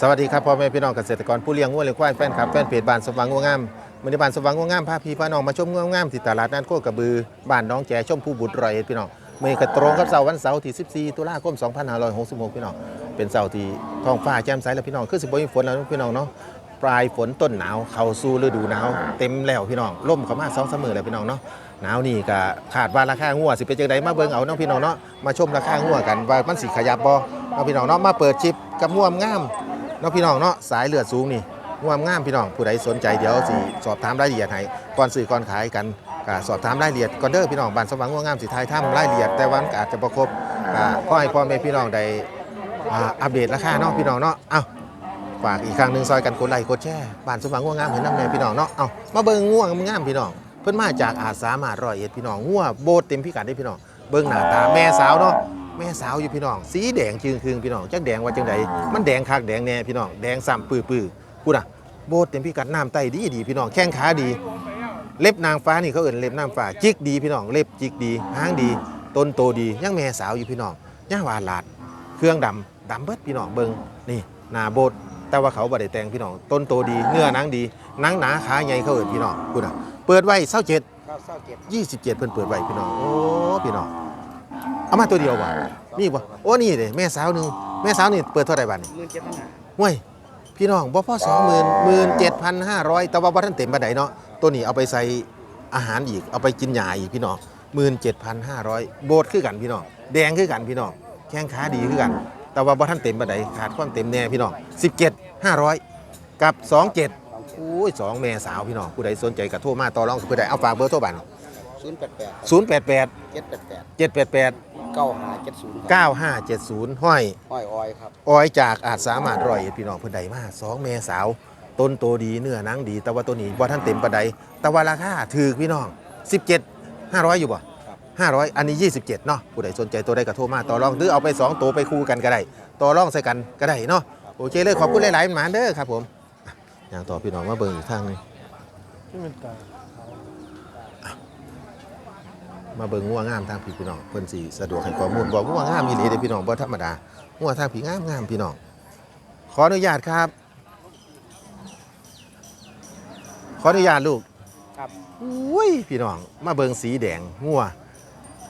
สวัสดีครับพ่อแม่พี่น้องเกษตรกรผู้เลี้ยงงัวเลี้ยงควายแฟนคลับแฟนเพจบ้านสว่างงัวงามมือในบ้านสว่างงัวงามพาพี่พาน้องมาชมงัวงามที่ตลาดนัดโคกระบือบ้านน้องแจชมผู้บุตรรอยเอ็ดพี่น้องมือกระตรงกับเสาร์วันเสาร์ที่ 14 ตุลาคม 2566 พี่น้องเป็นเสาร์ที่ท้องฟ้าแจ่มใสแล้วพี่น้องคือสิบ่มีฝนแล้วพี่น้องเนาะปลายฝนต้นหนาวเข้าสู่ฤดูหนาวเต็มแล้วพี่น้องล่มเข้ามาสองเสมอแล้วพี่น้องเนาะหนาวนี่ก็ขาดว่าราคางัวสิเป็นจังไดมาเบิ่งเอาเนาะพี่น้องเนาะมาชมราคางัวกันว่ามันสิขยับบ่เนาะพี่น้องเนาะมาเปิดชิปกับงัวงาม เนาะพี่น้องเนาะสายเลือดสูงนี่งามงามพี่น้องผู้ใดสนใจเดี๋ยวสิสอบถามรายละเอียดให้ก่อนซื้อก่อนขายกันสอบถามรายละเอียดก่อนเด้อพี่น้องบ้านสว่างงามงามสิทายถ้ำรายละเอียดแต่วันอาจจะประครบอ่าขอให้พ่อแม่พี่น้องได้อัปเดตราคาเนาะพี่น้องเนาะเอ้าฝากอีกครั้งหนึ่งซอยกันกดไลค์กดแชร์บ้านสว่างงามเห็นน้ำแน่พี่น้องเนาะเอ้ามาเบิ่งง่วงงามพี่น้องเพิ่นมาจากอาสามารถร้อยเอ็ดพี่น้องงัวโบดเต็มพิกัดได้พี่น้องเบิ่งหน้าตาแม่สาวเนาะ แม่สาวอยู่พี่น้อง สีแดงจึงคืงพี่น้องจักแดงว่าจังไดมันแดงคักแดงแน่พี่น้องแดงซ้ำปื้อปื้อพูดอะโบดเต็มพิกัดน้ำไตดีดีพี่น้องแข้งขาดี เล็บนางฟ้านี่เขาเอิ่นเล็บนางฟ้าจิกดีพี่น้องเล็บจิกดีหางดีต้นโตดียังแม่สาวอยู่พี่น้องย่างวานหลาด เครื่องดำดำเบิดพี่น้องเบิงนี่นาโบดแต่ว่าเขาบ่ได้แต่งพี่น้องต้นโตดีเนื้อหนังดีหนังหนาขาใหญ่เขาเอิ่นพี่น้องพูดอะเปิดไว้เศร้าเจ็ดครับเศร้าเจ็ดยี่สิบเจ็ดเพิ่นเปิดไว้พี่น้องโอ้พี่น้อง เอามาตัวเดียวว่ะนี่บ่โอ้นี่เด้แม่สาวหนึงแม่สาวนี่เปิดเท่าไหร่บัดนี้หมื่นเจ็ดพันห้าห้วยพี่น้องบ่พอสองหมื่นหมื่นเจ็ดพันห้าร้อยแต่ว่าบ่ทันเต็มปานใดเนาะตัวนี้เอาไปใส่อาหารอีกเอาไปกินหญ้าอีกพี่น้องหมื่นเจ็ดพันห้าร้อยโบดคือกันพี่น้องแดงคือกันพี่น้องแข้งขาดีคือกัน แต่ว่าบ่ทันเต็มปานใดขาดความเต็มแน่พี่น้องสิบเจ็ดห้าร้อยกับสองเจ็ดอุ้ยสองแม่สาวพี่น้องผู้ใดสนใจก็โทรมาต่อรองผู้ใดเอาฝากเบอร์โทรบัตร ศูนย์แปดแปดศูนย์แปดแปดเจ็ดแปดแปดเจ็ดแปดแปดเก้าห้าเจ็ดศูนย์เก้าห้าเจ็ดศูนย์ห้อยอ้อยอ้อยครับออยจากอาจสามารถร้อยเอ็ดพี่น้องเพิ่นใดมาสองเมสาวต้นโตดีเนื้อหนังดี แต่ว่าตัวนี้บ่ท่านเต็มปานใดแต่ว่าราคาถือพี่น้อง17 500 อยู่บ่500 อันนี้ 27เนาะผู้ใดสนใจตัวใดก็โทรมาต่อรองหรือเอาไป 2 ตัวไปคู่กันก็ได้ต่อรองใส่กันก็ได้เนาะโอเคเลยขอบคุณหลายๆหมานเด้อครับผมอะอย่างต่อพี่น้องมาเบิ่งอีกทางหนึงมา เบิ่งงัวงามทางพี่พี่น้องเพิ่นสิสะดวกให้ข้อมูลบอกงัวงามอีหลีเด้อพี่น้องบ่ธรรมดางัวทางพี่งามงามพี่น้องขออนุญาตครับ ขออนุญาตลูกครับอุ้ยพี่น้องมาเบิงสีแดงงัว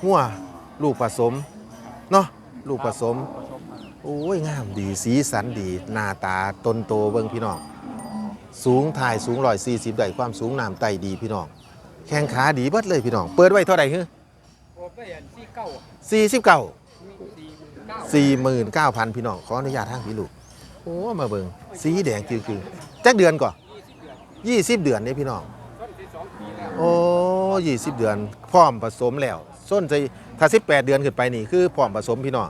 งัวลูกผสมเนาะลูกผสมโอ้ยงามดีสีสันดีหน้าตาตนโตเบิงพี่น้องสูงถ่ายสูงร้อยสี่สิบได้ความสูงน้ำไตดีพี่น้องแข้งขาดีเบิดเลยพี่น้อง เปิดไว้เท่าไหร่ฮึผม ได้อันที่เก้าสี่สิบเก้าสี่หมื่นเก้าสี่หมื่นเก้าพันพี่น้องขออนุญาตทางพี่ลูกโอ้มาเบิงสีแดงคือคือจักเดือนก่อนยี่สิบเดือนเนี่ยพี่น้องต้นที่สองปีแล้วโอ้ยี่สิบเดือน พร้อมผสมแล้วส้นใจถ้าสิบแปดเดือนขึ้นไปนี่คือพร้อมผสมพี่น้อง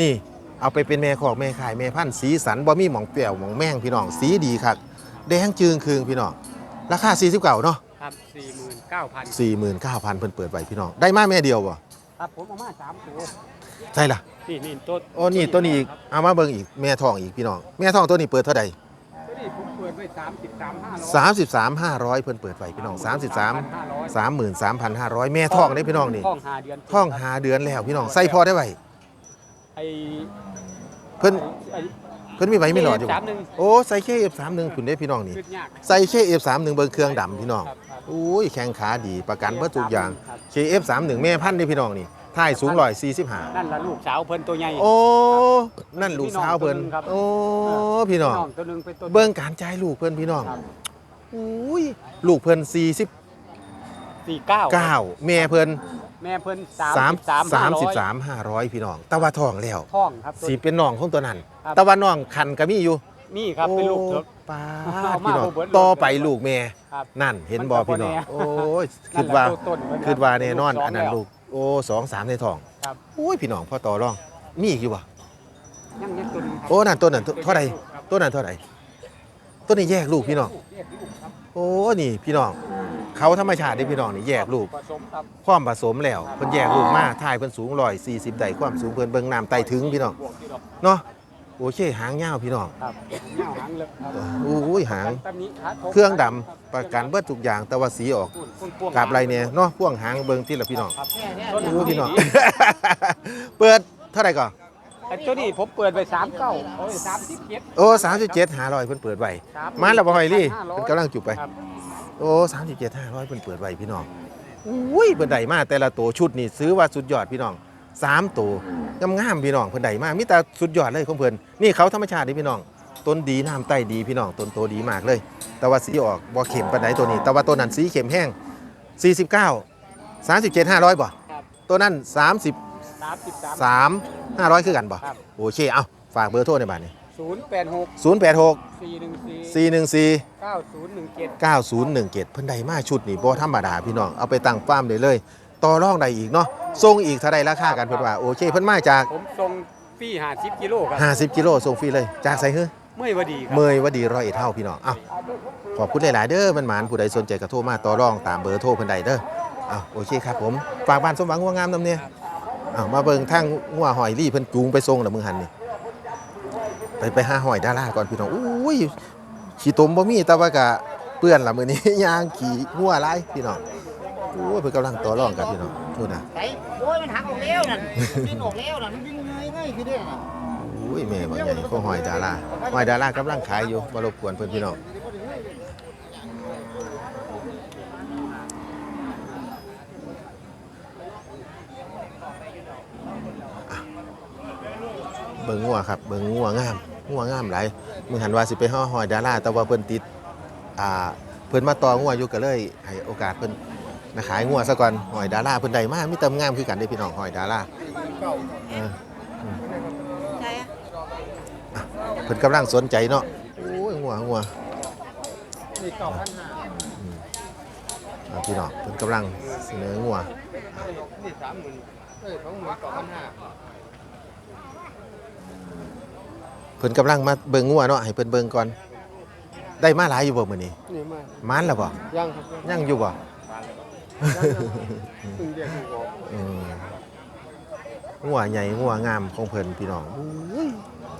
นี่เอาไปเป็นแม่คอกแม่ขายแม่พันธุ์สีสันบ่มีหมองเปรี้ยวหมองแม่งพี่น้องสีดีครับแดงจึงคืงพี่น้องราคา49เนาะ ครับสี่หมื่นเก้าพัน49,000เพิ่นเปิดไว้พี่น้อง ได้มาแม่เดียวบ่ครับผมเอามาสามตัวใช่ล่ะนี่นี่ต้นโอ้นี่ตัวนี้อีกเอามาเบิ่งอีกแม่ทองอีกพี่น้อง แม่ทองตัวนี้เปิดเท่าใดตัวนี้ผมเปิดไว้สามสิบสามห้าร้อย33,500 เพิ่นเปิดไว้พี่น้อง 33 ห้าร้อย33,500 แม่ทองได้พี่น้องนี่ห้องหาเดือนท้องหาเดือนแล้วพี่น้องใส่พอได้ไว้ไอ้เพิ่นไอ้เพิ่นมีไว้ไม่หลอดอยู่สามหนึ่งโอ้ใส่เคเอฟสามหนึ่งคุณได้พี่น้องนี่ ขึ้นยากใส่เคเอฟสามหนึ่งเบิ่งเครื่องดำพี่น้อง ครับครับ อุ้ยแข้งขาดีประกันเบิดทุกอย่าง ครับเคเอฟสามหนึ่งแม่พันธุ์นี่พี่น้องนี่ท่ายสูงร้อยสี่สิบห้านั่นละลูกสาวเพิ่นตัวใหญ่ โอ้นั่นลูกสาวเพิ่นพี่น้องตัวหนึ่งครับ โอ้พี่น้องตัวหนึงเป็นตัวเบิ่งการจ่ายลูกเพิ่นพี่น้องครับอุ้ยลูกเพิ่นสี่สิบสี่เก้าเก้าแม่เพิ่นแม่เพิ่นสามสามสามสิบห้ร้อยสามห้าร้อยพี่น้องแต่ว่าท้องแล้วท้องครับตัว สีเป็นน้องของตัวนั้นครับแต่ว่าน้องคันก็มีอยู่ นี่ครับเป็นลูกเถกโอ้ ป้าเอามาพี่น้องเอาเบิดต่อไปลูกแม่ครับนั่นเห็นมันบอก็บ่พี่น้องแน่โอ้ยคิดว่านั่นแหละต้นๆเพิ่นรับคิดว่าแน่นอนสงอันนั้นแวลูกโอ้สองสามในท้องครับโอ้ยพี่น้องพ่อต่อรองมีอีกอยู่วะยังยังตัวหนึงครับโอ้นั่นต้นนั้นเท่าไหร่ครับต้นนั้นเท่าไหร่ต้นนี้แยกลูกพี่น้องแยกลูกครับโอ้นี่พี่น้อง เขาธรรมชาติเด้พี่น้องนี่แยกลูก ผสมครับความผสมแล้วเพิ่นแยกลูกมาถ่ายเพิ่นสูงร้อยสี่สิบได้ความสูงเพิ่นเบิ่งน้ำไตถึงพี่น้อง บวกที่ดอกเนาะ โอเคหางยาวพี่น้องครับเงาหางเลิกครับโอ้ยหาง ตำนี้ขาทเครื่องดำประกันเบิดทุกอย่างแต่ว่าสีออกพ่วงพ่วงกับอะไรเนี่ยเนาะพ่วงหางเบิ่งที่ละพี่น้องครับโอ้พี่น้อง เปิดเท่าไหร่ก่อนคแต่ตัวนี้ผมเปิดไปสามเก้าโอ้ยสามสิบเจ็ดโอ้สามสิบเจ็ดหาร้อยเพิ่นเปิดไว้มาแล้วบ่หอยลี่เพิ่นกำลังจุบไป ครับโอ้สามสิบเจ็ดห้าร้อยเพิ่นเปิดไว้พี่น้องอุ้ยเพิ่นได้มาแต่ละตัวชุดนี่ซื้อว่าสุดยอดพี่น้อง สามตัวงามๆพี่น้องเพิ่นได้มามีแต่สุดยอดเลยของเพิ่นนี่เขาธรรมชาตินี่พี่น้องต้นดีน้ำใต้ดีพี่น้องต้นโตดีมากเลย แต่ว่าสีออกบ่เข็มปานใดตัวนี้ แต่ว่าตัวนั้นสีเข็มแห้ง 49 37 500บ่ครับตัวนั้น 30สามสิบสาม3 500 คือกันบ่ครับโอเคเอาฝากเบอร์โทรในบ้านนี้ศูนย์แปดหก086สี่หนึ่งสี่414เก้าศูนย์หนึ่งเจ็ด9017 เพิ่นได้มาชุดนี่บ่ธรรมดาพี่น้องเอาไปตั้งฟาร์มได้เลย ต่อรองได้อีกเนาะส่งอีกเท่าใดราคากันเพิ่นว่าโอเคเพิ่นมาจากผมส่งฟรีห้าสิบกิโลครับ50กิโลส่งฟรีเลยจากไสฮือเมื่อวันดีครับเมยว่าดีร้อยเอ็ดเท่าพี่น้องเอ้าขอบคุณหลาย ๆ เด้อมันหมานผู้ใดสนใจก็โทรมาต่อรองตามเบอร์โทรเพิ่นใดเด้อเอ้าโอเคครับผมฝากบ้านสมหวังงัวงามนำเนี่ยเอ้ามาเบิ่งทางงัวหอยลี่เพิ่นจูงไปส่งแล้วมึงหันนี่ไปไปหาหอยดาราก่อนพี่น้องอุ้ยขี้ตมบ่มีแต่ว่าก็เปื้อนละมื้อนี้ยางขี้งัวหลายพี่น้อง โอ้ยเพิ่นกำลังต่อรองกันพี่น้องนู่นน่ะไอ้โอ้ยมันหักออกแล้วนั่นดิ้นออกแล้วนั่นมันดิ้นเงยเงยคือเด้น่ะอุ้ยแม่บ่ใหญ่ของหอยดาราหอยดารากำลังขายอยู่บ่รบกวนเพิ่นพี่น้องเบิ่งงัวครับเบิ่งงัวงามงัวงามหลายมึงหันว่าสิไปห่อหอยดาราแต่ว่าเพิ่นติดอ่าเพิ่นมาต่องัวอยู่ก็เลยให้โอกาสเพิ่น มาขายงัวซะก่อนหอยดาราเพิ่นได้มามีแต่งามคือกันเด้พี่น้องหอยดาราเออใช่อะเพิ่นกำลังสนใจเนาะโอ้ยงัวงัวนี่เก้าพันห้าอ่าพี่น้องเพิ่นกำลังเสนองัวนี่สามหมื่นเอ้ยสองหมื่นเก้าพันห้าเพิ่นกำลังมาเบิ่งงัวเนาะให้เพิ่นเบิ่งก่อน ได้มาหลายอยู่บ่มื้อนี้นี่มาหมานแล้วบ่ยังครับยังยังอยู่บ่ยังเพิ่งเรียกลูกออกอืมงัวใหญ่งัวงามของเพิ่นพี่น้องอุ้ย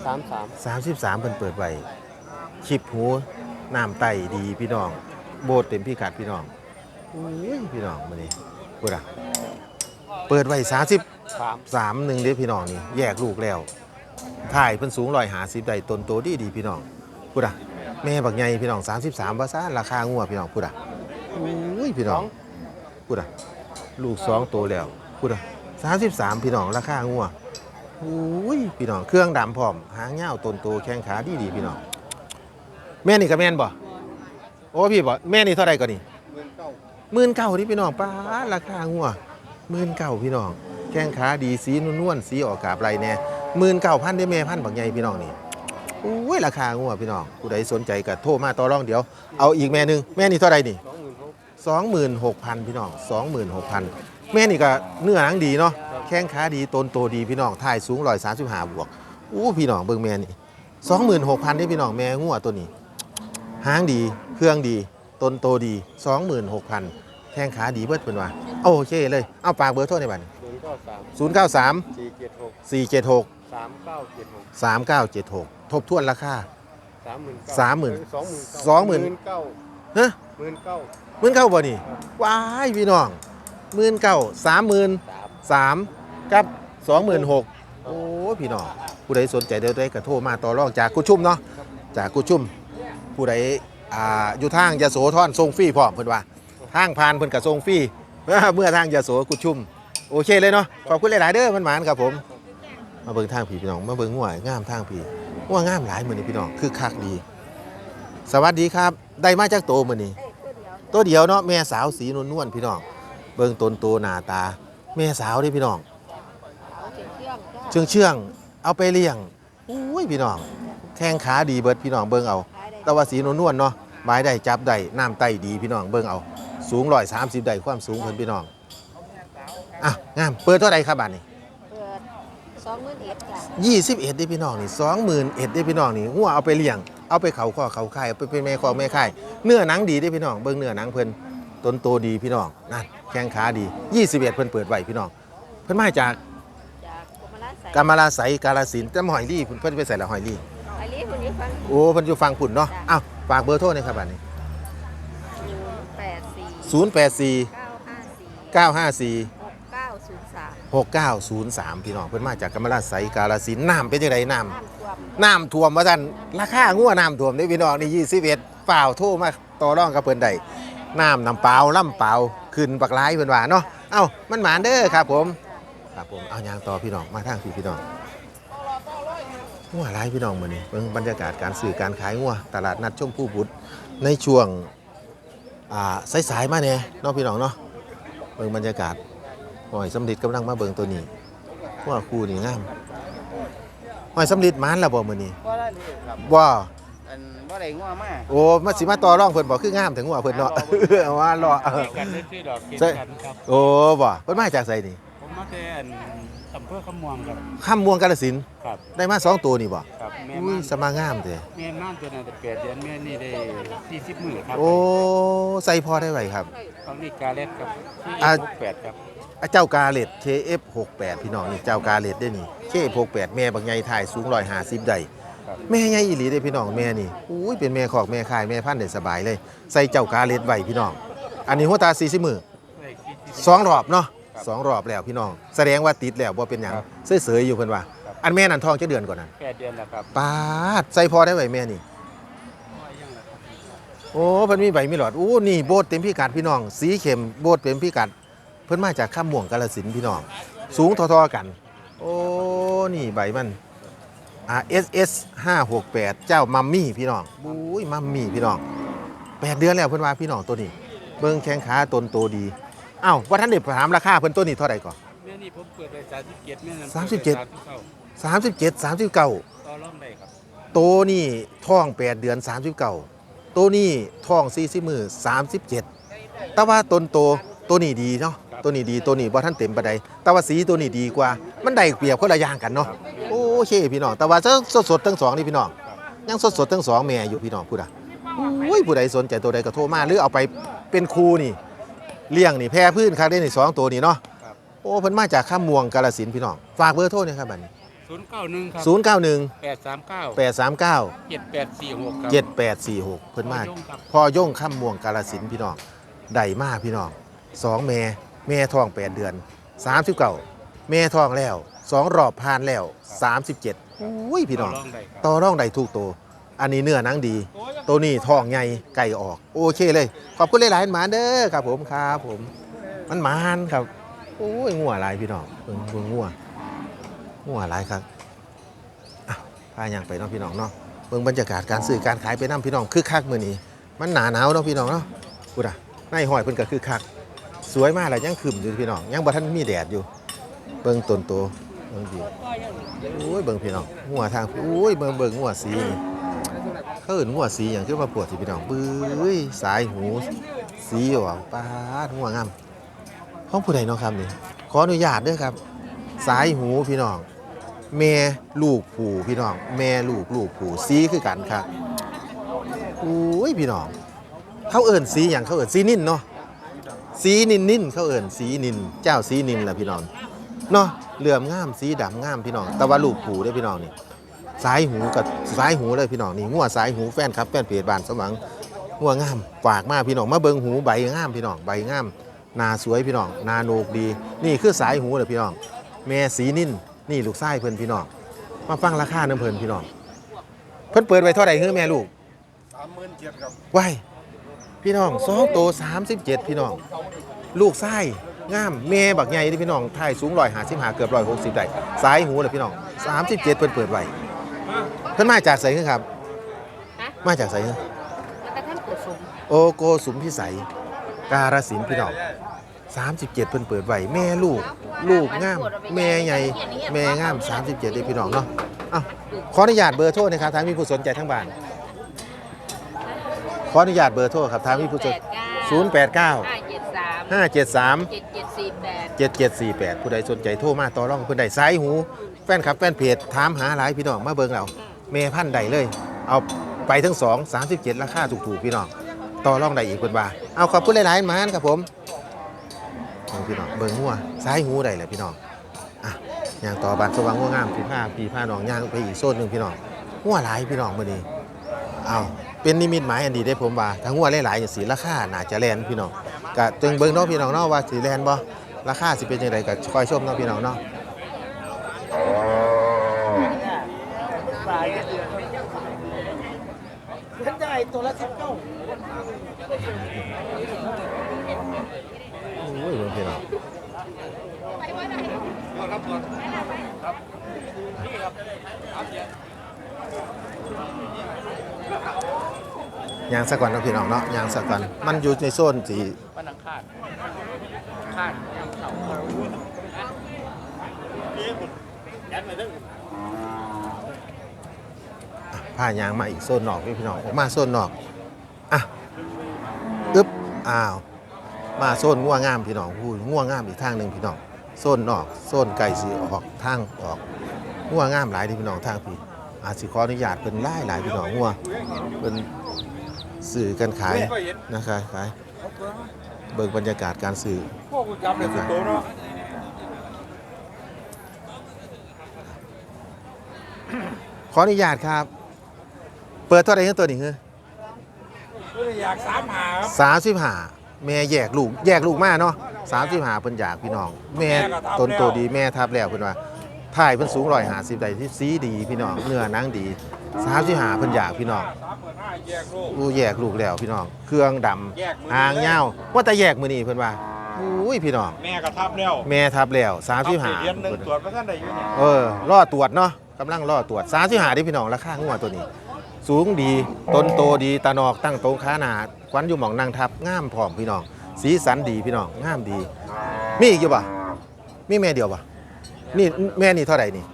สามสาม33เพิ่นเปิดไว้ชิปหูน้ำไตดีพี่น้อง โบดเต็มพิกัดพี่น้องอุ้ยพี่น้องมื้อนี้พูดอะเปิดไว้30สามสามหนึ่งเด้พี่น้องนี่แยกลูกแล้วถ่ายเพิ่นสูงร้อยหาสิบได้ต้นโตดีดีพี่น้องพูดอะแม่บักใหญ่พี่น้อง33ว่าซ่านราคางัวพี่น้องพูดอะอุ้ยพี่น้อง พูดอะลูกสองโตแล้วพูดอะ33พี่น้องราคางัวอุ้ยพี่น้องเครื่องดำพร้อม หางยาต้นโตแข้งขาดีดีพี่น้องแม่นี่ก็แม่นบ่โอ้พี่บ่แม่นี่เท่าไหร่ก็นี่เงินเก้าหมื่นเก้าที่พี่น้องป้าราคางัวหมื่นเก้าพี่น้องแข้งขาดีสีนวลๆสีออกกาบไรแน่หมื่นเก้าพันได้แม่พันบักใหญ่พี่น้องนี่โอ้ยราคางัวพี่น้องผู้ใดสนใจก็โทรมาต่อรองเดี๋ยวเอาอีกแม่หนึงแม่นี่เท่าไรนี่ สองหมื่นหกสองหมื่นหกพันพี่น้องสองหมื่นหกพันแม่นี่ก็เนื้อหนังดีเนาะแข้งขาดีต้นโตดีพี่น้องถ่ายสูงร้อยสามสิบห้าบวกอู้พี่น้องเบิ่งแม่นี่สองหมื่นหกพันได้พี่น้องแม่งัวตัวนี้หางดีเครื่องดีต้นโตดี 26,000 แข้งขาดีเบิดเป็นว่าโอเคเลย เอาปากเบอร์โทรในบัตรศูนย์เก้าสาม093สี่เจ็ดหก476สามเก้าเจ็ดหก3976 ทบทวนราคาสามหมื่นสามหมื่นสองหมื่นสองหมื่นเก้าฮะห มื่นเก้าหมื่นเก้าบ่นี่ว้ายพี่น้องหมื่นเก้าสามหมื่นสามกับสองหมื่นหกโอ้พี่น้องผู้ใดสนใจเดี๋ยวได้กระโทรมาต่อรองจากกุชุ่มเนาะจากกุชุ่ม ผู้ใดอ่าอยู่ทางยโสธรทรงฟรีพร้อมเพิ่นว่าทางผ่านเพิ่นกับทรงฟรีเมื่อทางยโสกุชุ่มโอเคเลยเนาะขอบคุณหลาย ๆ เด้อมันหมานครับผม มาเบิ่งทางผีพี่น้องมาเบิ่งง่วยงามทางผีง่วงามหลายเหมือนี้พี่น้องคือคักดี สวัสดีครับ ได้มาจากโตมื้อนี้ ตัวเดียวเนาะแม่สาวสีนวลๆพี่น้องเบิ่งต้นโตหน้าตา แม่สาวเด้พี่น้องเชื่องเชื่องๆเอาไปเลี้ยงอุ้ยพี่น้องแข้งขาดีเบิดพี่น้องเบิ่งเอา แต่ว่าสีนวลๆเนาะไม้ได้จับได้น้ำไตดีพี่น้องเบิ่งเอา สูงร้อยสามสิบได้ความสูงเพิ่นพี่น้องอะงามเปิดเท่าไหร่ครับบาทนี้เปิดสองหมื่นเอ็ดจ้ะยี่สิบเอ็ดได้พี่น้องนี่สองหมื่นเอ็ดได้พี่น้องนี่หัวเอาไปเลี้ยง เอาไปเขาข้อเขาค่ายเอาไปเป็นแม่ข้อแม่ค่ายเนื้อหนังดีได้พี่น้องเบิ่งเนื้อหนังเพิ่นต้นโตดีพี่น้องนั่นแข้งขาดียี่สิบเอ็ดเพิ่นเปิดไว้พี่น้อง เพิ่นมาจากจากกรมราชใส่กามาลาไสกาลสินธุ์แต่หอยลี่เพิ่นเพิ่นไปใส่ละหอยลี่ไอ้ลี่คนนี้ฟังโอ้เพิ่นอยู่ฟังผุ่นเนาะอ้าวฝากเบอร์โทรหน่อยครับบัดนี้ศูนย์แปดสี่084เก้าห้าสี่954หกเก้าศูนย์สาม6903 พี่น้องเพิ่นมาจากกำมะลาไสกาลสินธุ์น้ำเป็นจังไดน้ำ น้ำท่วมว่าซั่นราคางัวน้ำท่วมเด้พี่น้องนี่21เอ็ดเปล่าโทรมาต่อรองกับเพิ่นได้น้ำน้ำเปล่าล่ำเปล่าขึ้นบักหลายเพิ่นว่าเนาะเอ้ามันหมานเด้อครับผมครับผมเอายางต่อพี่น้องมาทางพี่พี่น้องงัวหลายพี่น้องมื้อนี้เบิ่งบรรยากาศการซื้อการขายงัวตลาดนัดชมพู่บุตรในช่วงอ่าสายๆมาแน่เนาะพี่น้องเนาะเบิ่งบรรยากาศหอยสำลิดกำลังมาเบิ่งตัวนี้ว่าคู่นี่งาม หอยสำลิดมานแล้วบ่มื้อนี้บ่ได้เลยครับบ่อันบ่ได้งัวมาโอ้มาสิมาต่อรองเพิ่นบ่คืองามถึงหัวเพิ่นเนาะเอาว่ารอเออกันได้ชื่อดอกเกณใช่ฑ์กันครับโอ้บ่เพิ่นมาจากไสนี่ผมมาแต่อันอำเภอขมวงครับข้ามม่วงกาฬสินธุ์ครับได้มาสองตัวนี่บ่ครับแม่อุ้ยม่านสมางามเด้แม่ม่านตัวนั้นแต่แปดเดือนแม่นี่ได้สี่สิบมื้อครับโอ้ใส่พอได้ไหวครับเอานี่กาเล็ดครับที่อ่าหกแปดครับ อะเจ้ากาเลด KF68 พี่น้องนี่เจ้ากาเลดได้นี่ KF68 แม่บักใหญ่ถ่ายสูง150ได้ครับ แม่ใหญ่อีหลีเด้พี่น้องแม่นี่อุ้ยเป็นแม่คอกแม่คายแม่พันธุ์ได้สบายเลย ใส่เจ้ากาเลดไว้พี่น้อง อันนี้หัวตา40มื้อได้สี่สิบสองรอบเนาะครับสองรอบแล้วพี่น้อง แสดงว่าติดแล้วว่าเป็นหยังครับเสยๆอยู่เพิ่นว่า ครับ อันแม่นั่นท้องจะเดือนก่อนนั้น แปดเดือนแล้วครับปาดใส่พอได้ไหวแม่นี่ โอ้เพิ่นมีใบมีหลอดอู้นี่โบสถ์เต็มพิกัดพี่น้อง สีเข้มโบสถ์เต็มพิกัด เพิ่นมาจากข้ามม่วงกาฬสินธุ์พี่น้อง สูงทอๆกัน โอ้ นี่ใบมัน RSS 568 เจ้ามัมมี่พี่น้องบุ้ยมัมมี่พี่น้องแปดเดือนแล้วเพิ่นว่าพี่น้องตัวนี้ เบิ่งแข้งขาตนโตดีอ้าวว่าท่านเด็ถามราคาเพิ่นตัวนี้เท่าไหร่ก่อน แม่นี่ผมเปิดไปสามสิบเจ็ดแม่นั้นสามสิบเจ็ดสามสิบเก้า37 39ต่อรองได้ครับตัวนี่ท้อง8เดือน 39ตัวนี้ท้อง40มือ37 แต่ว่าตนโตตัวนี้ดีเนาะ ตัวนี้ดีตัวนี้บ่ท่านเต็มปานใดแต่ว่าสีตัวนี้ดีกว่า มันได้เปรียบคนละอย่างกันเนาะโอเคพี่น้องแต่ว่าสดสดๆทั้งสองนี่พี่น้องยังสดสดๆทั้งสองแม่อยู่พี่น้องพูดอะอุ้ยผู้ใดสนใจตัวใดก็โทรมาหรือเอาไปเป็นครูนี่เลี้ยงนี่แพร่พื้นคักได้นี่สองตัวนี่เนาะครับโอ้เพิ่นมาจากข้ามม่วงกาฬสินธุ์พี่น้องฝากเบอร์โทรหนี่อยครับบัดนี้ศูนย์เก้าหนึ่งครับ091แปดสามเก้า839เจ็ดแปดสี่หกครับ7846เพิ่นมาพ่อย่งครับพ่อย่งข้ามม่วงกาลสินธุ์พี่น้องได้มาพี่น้องสองแม่ แม่ท้อง 8 เดือน 39 แม่ท้องแล้วสองรอบผ่านแล้ว 37อุ้ยพี่น้องต่รองได้ครับต่อร่องได้ทุกตัวอันนี้เนื้อหนังดี ตัวนี้ท้องใหญ่ไก่ออก โอเคเลย ขอบคุณหลายๆหมาเด้อครับผมครับผม มันหมานครับโอ้ยงัวหลายพี่น้องเบิ่งเบิ่งงัวงัวหลายครับอะพาย่างไปเนาะพี่น้องเนาะเบิ่งบรรยากาศการซื้อการขายไปน้ำพี่น้องคึกคักมื้อนี้ มันหนาหนาวเนาะพี่น้องเนาะพูดอะนายห้อยเพิ่นก็คึกคัก สวยมากเลยยังขึ้มอยู่พี่น้องยังบ่ทันมีแดดอยู่ เบิ่งต้นโตเบิ่งดีโอ้ยเบิ่งพี่น้องงัวทางโอ้ยเบิ่งเบิ่งงัวสีนี่เขาเอิ้นงัวสีหยังคือมาปวดสิพี่น้องบื้ยสายหูสีออกปาดงัวงามห้องผู้ใดเนาะครับนี่ขออนุญาตด้อครับ สายหูพี่น้องแม่ลูกผูพี่น้อง แม่ลูกลูกผูสีคือกันครับโอ้ยพี่น้องเขาเอิ่นสีอย่างเขาเอิ่นสีนิ่นเนาะ สีนินนินเขาเอิ่นสีนิน เจ้าสีนินแหละพี่น้องเนาะเหลื่อมงามสีดำงามพี่น้อง แต่ว่าลูกผูเด้อพี่น้องนี่สายหูกับสายหูเลยพี่น้องนี่งัวสายหูแฟนครับแฟนเพจบ้านสมหวังงัวงามฝากมาพี่น้องมาเบิงหูใบงามพี่น้องใบงามหนาสวยพี่น้องหนาโหนกดี นี่คือสายหูเลยพี่น้องแม่สีนินนี่ลูกไส้เพิ่นพี่น้องมาฟังราคาน้ำเพิ่นพี่น้อง เพิ่นเปิดไว้เท่าไหร่เฮ้อแม่ลูกสามหมื่นเจ็ดครับว้าย พี่น้องสองโตสามสิบเจ็ดพี่น้อง ลูกไส้งามแม่บักใหญ่ที่พี่น้องถ่ายสูงร้อยหาสิบหาเกือบร้อยหกสิบได้สายหูเลยพี่น้องสามสิบเจ็ดเปิดเปิดไว้เพิ่นมาจากไสคือครับฮะมาจากไสคือแล้วก็ท่านกุศลโอโกสุมพิสัย การสินธุ์พี่น้อง37เพิ่นเปิดไว้แม่ลูก ลูกงาม แม่ใหญ่แม่งาม37ได้พี่น้องเนาะเอ้าขออนุญาตเบอร์โทรนะครับทางมีผู้สนใจทั้งบ้าน ขออนุญาตเบอร์โทรครับทางมีผู้สนแปดเก้า089ห้าเจ็ดสาม573เจ็ดเจ็ดสี่แปด7748 ผู้ใดสนใจโทรมาต่อรองเพิ่นได้สายหู แฟนคลับแฟนเพจถามหาหลายพี่น้องมาเบิ่งเราแม่พันธุ์ใดเลย เอาไปทั้งสอง37 ราคาถูกๆพี่น้องต่อรองได้อีกเพิ่นว่าเอาขอบคุณหลายๆหมานครับผมเอาพี่น้องเบิ่งหัวสายหูได้เลยพี่น้องอะย่างต่อบานสว่างงัวงามพี่ผ้าพี่ผ้าน้องย่างไปอีกโซนหนึงพี่น้องหัวหลายพี่น้องมื้อนี้เอา เป็นนิมิตหมายอันดีได้ผมว่าถ้าหัวหลายๆอย่างสีราคาน่าจะแลนพี่น้องก็จึงเบิ่งเนาะพี่น้องเนาะว่าสิแลนบ่ราคาสิเป็นยังไงก็คอยชมเนาะพี่น้องเนาะฉันจะไอตัวละสิบเก้าโอ้ยเบิ่งพี่น้อง ยางสักก่อนเนาพี่น้องเนาะยางสักก่อนมันอยู่ในโซนสีวันอังคารคาดยังเข่าผ้ายางมาอีกโซนนอกพี่พี่น้องออกมาโซนนอกอะอึ๊บอ้าวมาโซนง่วงงามพี่น้องพูดง่วงงามอีกทางหนึ่งพี่น้องโซนนอกโซนไก่สีออกทางออกง่วงงามหลายที่พี่น้องทางพี่อาจสิขออนุญาตเป็นไล่หลายพี่น้องง่วเป็น สื่อกันขายนะคะขายเบิกบรรยากาศการสื่อพวกกูจำเลยสุดโตเนาะขออนุญาตครับ เปิดเท่าไหร่กันตัวนี้เฮ้ยก็เลยอยากสามหาครับสามสิบห้าแม่แยกลูกแยกลูกมาเนาะสามสิบห้าเพิ่นอยากพี่น้อง แม่ตนโตดีแม่ทับแล้วเพิ่นว่าถ่ายเพิ่นสูงร้อยห้าสิบได้ที่สีดีพี่น้องเนื้อหนังดี สามสิบห้าเพิ่นอยากพี่น้องสามหมื่นห้าแยกโลกอู้แยกลูกแล้วพี่น้องเครื่องดแยกมือำหางยาวว่าแต่แยกมือนี่เพิ่นว่าอุ้ยพี่น้องแม่กระทับแล้วแม่ทับแล้วสามสิบห้าเรียนหนึ่งตรวจพระท่านใดอยู่เนี่ยเออรอตรวจเนาะกำลังรอตรวจสามสิบห้าที่พี่น้องราคางัวตัวนี้ สูงดีต้นโตดีตานอกตั้งโตรงขาหนาควันอยู่หมองนางทับงามพร้อมพี่น้อง สีสันดีพี่น้องงามดี มีอีกอยู่ป่ะมีแม่เดียวป่ะนี่แม่นี่เท่าไหร่นี่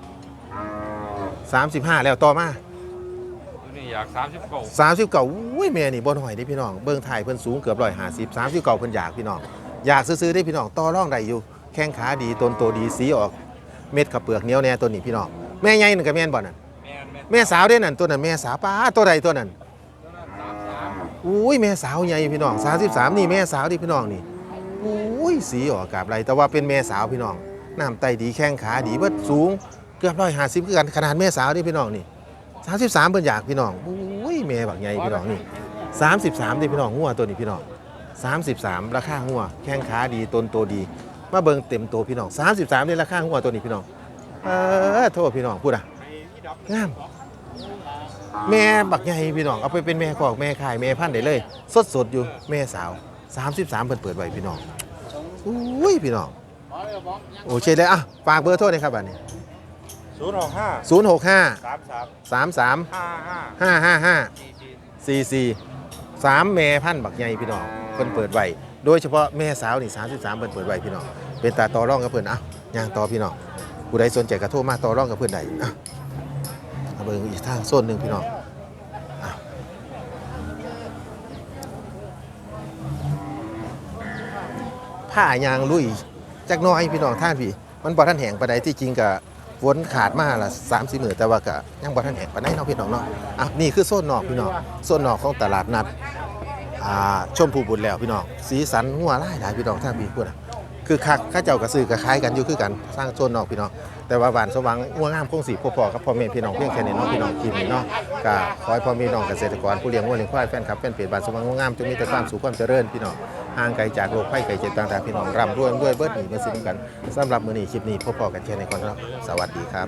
สามสิบห้าแล้วต่อมานี่ อยากสามสิบเก้าสามสิบเก้าอุ้ยแม่นี่บ่หน่อยเด้พี่น้อง เบิ่งถ่ายเพิ่นสูงเกือบร้อยห้าสิบสามสิบเก้าเพิ่นอยากพี่น้อง อยากซื้อๆได้พี่น้องต่อรองได้อยู่ แข้งขาดีต้นโตดีสีออก เม็ดขับเปลือกเหนียวแน่ตัวนี้พี่น้อง แม่ใหญ่นั่นก็แม่นบ่นั่นแม่แม่แม่สาวเด้นั่นตัวนั้นแม่สาวป้าตัวใดตัวนั้นอุ้ยแม่สาวใหญ่พี่น้อง33นี่แม่สาวดิพี่น้องนี่อุ้ยสีออกกาบไรแต่ว่าเป็นแม่สาวพี่น้องน้ำไตดีแข้งขาดีเบิดสูง เกือบร้อยห้าสิบคือกันขนาดแม่สาวดิพี่น้องนี่ 33เพิ่นอยากพี่น้องอุ้ยแม่บักใหญ่พี่น้องนี่33ดิพี่น้องงัวตัวนี้พี่น้อง33ราคางัวแข้งขาดีต้นโตดีมาเบิ่งเต็มโตพี่น้อง33นี่ราคางัวตัวนี้พี่น้องเออโทษพี่น้องพูดอะงามแม่บักใหญ่พี่น้องเอาไปเป็นแม่ขอกแม่ขายแม่พันธุ์ได้เลย สดสดๆอยู่แม่สาว33เพิ่นเปิดไว้พี่น้องอุ้ยพี่น้องโอเคเลยอะฝากเบอร์โทรหน่อยครับบัดนี้ ศูนย์หกห้า065 สามสาม33 ห้าห้า555 44 3 แม่พันธุ์บักใหญ่พี่น้องเพิ่นเปิดไว้โดยเฉพาะแม่สาวนี่33เพิ่นเปิดไว้พี่น้องเป็นตาต่อรองกับเพิ่นอะย่างต่อพี่น้องผู้ใดสนใจก็โทรมาต่อรองกับเพิ่นได้อะเอาเบิ่งอีกทางโซนหนึงพี่น้องผ้ายางลุยจักหน้อยพี่น้องท่านพี่ มันบ่ทันแห้งปานใดที่จริงก็ ฝนขาดมาละสามสี่หมื่นแต่ว่าก็ยังบ่ทันแห้งปานใดเนาะพี่น้องเนาะอะนี่คือโซนนอกพี่น้องโซนนอกของตลาดนัดอ่าชมพูบุญแล้วพี่น้องสีสันหัวหลายหลายพี่น้องท่านพี่พูดอะ คือคักข้าเจ้ากับซื้อกับขายกันอยู่คือกันสร้างโซนนอกพี่น้องแต่ว่าหวานสว่างง่วงงามคงสีพอๆกับพ่อแม่พี่น้องเพียงแค่นี้เนาะพี่น้องคลิปนี้เนาะก็ขอให้พ่อแม่พี่น้องเกษตรกรผู้เลี้ยงงัวเลี้ยงควายแฟนคลับแฟนเพจหวานสว่างง่วงงามจงมีแต่ความสุขความเจริญพี่น้องห่างไกลจากโรคภัยไข้เจ็บต่างๆพี่น้องร่ำรวยด้วยเบิดหนีเบิดสิ้นกันสำหรับมื้อนี้คลิปนี้พบๆกันแค่ในก่อนครับสวัสดีครับ